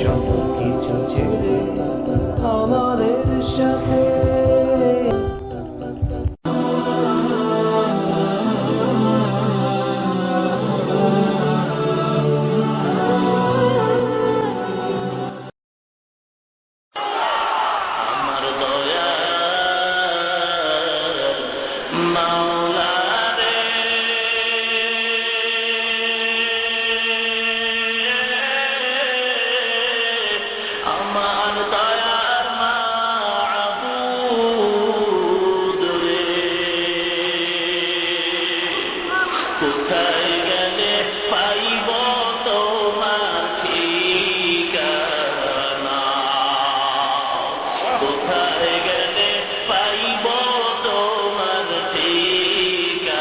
সব কিছু ছেড়ে আমাদের সাথে কোথায় গেলে পাইব তোমার ঠিকানা? কোথায় গেলে পাইব তোমার ঠিকানা?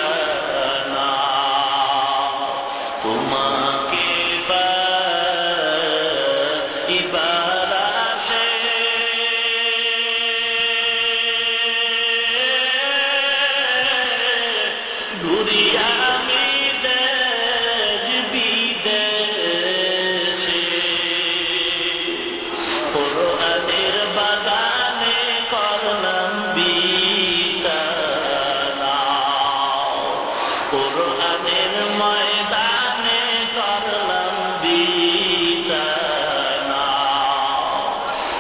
তোমাকে বা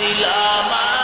الأمان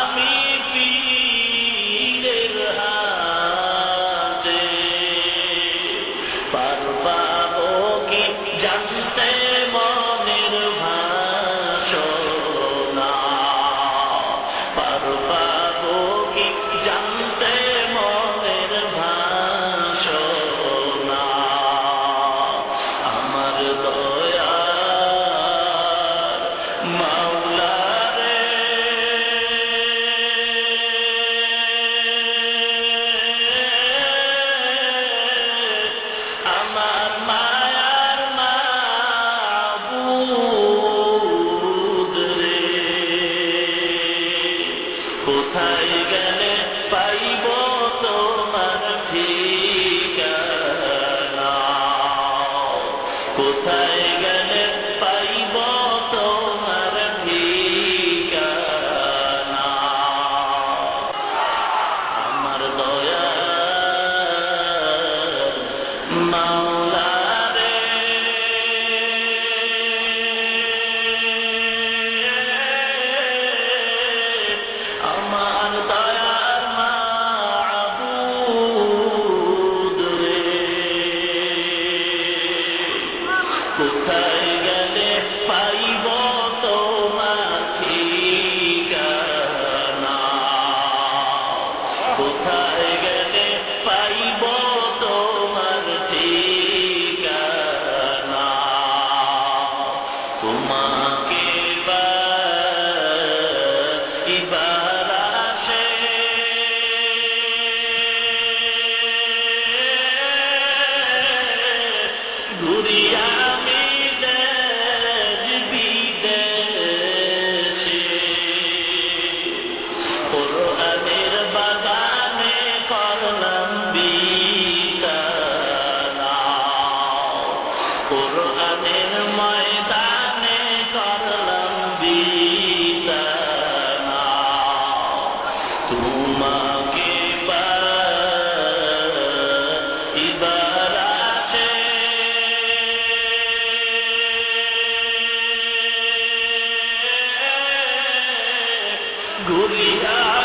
إله